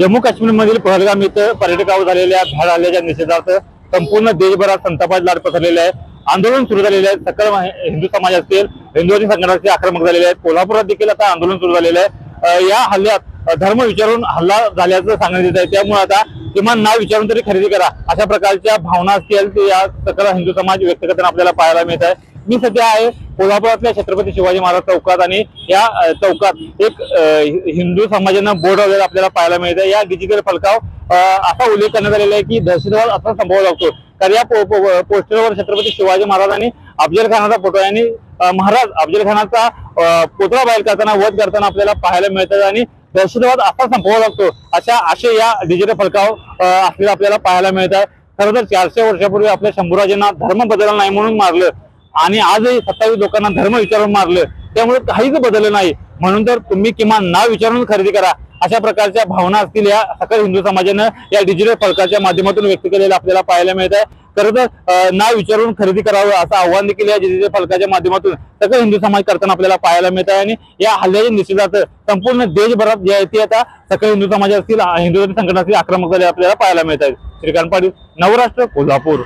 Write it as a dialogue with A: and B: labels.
A: जम्मू काश्मीरमधील पहलगाम इथं पर्यटकावर झालेल्या भ्याड हल्ल्याच्या निषेधार्थ संपूर्ण देशभरात संतापाची लाट पसरलेली आहे. आंदोलन सुरू झालेले आहे. सकल हिंदू समाज असतील हिंदुत्व संघटनाचे आक्रमक झालेले आहेत. कोल्हापुरात देखील आता आंदोलन सुरू झालेलं आहे. या हल्ल्यात धर्म विचारून हल्ला झाल्याचं सांगण्यात येत आहे. त्यामुळे आता किमान नाव विचारून तरी खरेदी करा. अशा प्रकारच्या भावना असतील ते या सकल हिंदू समाज व्यक्त करताना आपल्याला पाहायला मिळत आहे. मी सध्या आहे कोल्हापुरातल्या छत्रपती शिवाजी महाराज चौकात आणि या चौकात एक हिंदू समाजानं बोर्ड वगैरे आपल्याला पाहायला मिळतं. या डिजिटल फलकाव असा उल्लेख करण्यात आलेला आहे की दहशतवाद असा संभव लागतो. तर या पो- पो- पोस्टरवर छत्रपती शिवाजी महाराज आणि अफजल खानाचा फोटो आहे आणि महाराज अफजल खानाचा पुतळा बाहेर करताना वध करताना आपल्याला पाहायला मिळतात आणि दहशतवाद असा संभव लागतो. अशा असे या डिजिटल फलकाव असलेला आपल्याला पाहायला मिळतात. खरं तर चारशे वर्षापूर्वी आपल्या शंभूराजांना धर्म बदलला नाही म्हणून मारलं. आणि आजही सत्तावीस लोकांना धर्म विचारून मारलं त्यामुळे काहीच बदललं नाही. म्हणून तर तुम्ही किमान नाव विचारून खरेदी करा. अशा प्रकारच्या भावना असतील या सकल हिंदू समाजानं या डिजिटल फलकाच्या माध्यमातून व्यक्त केलेलं आपल्याला पाहायला मिळत आहे खरं तर नाव विचारून खरेदी करावं असं आव्हान देखील या डिजिटल फलकाच्या माध्यमातून सकल हिंदू समाज करताना आपल्याला पाहायला मिळत आहे आणि या हल्ल्याच्या निषेधार्थ संपूर्ण देशभरात जे आहे ते आता सकल हिंदू समाज असतील हिंदू संघटना असतील आक्रमक झाले आपल्याला पाहायला मिळत आहेत श्रीकांत पाटील नवराष्ट्र कोल्हापूर.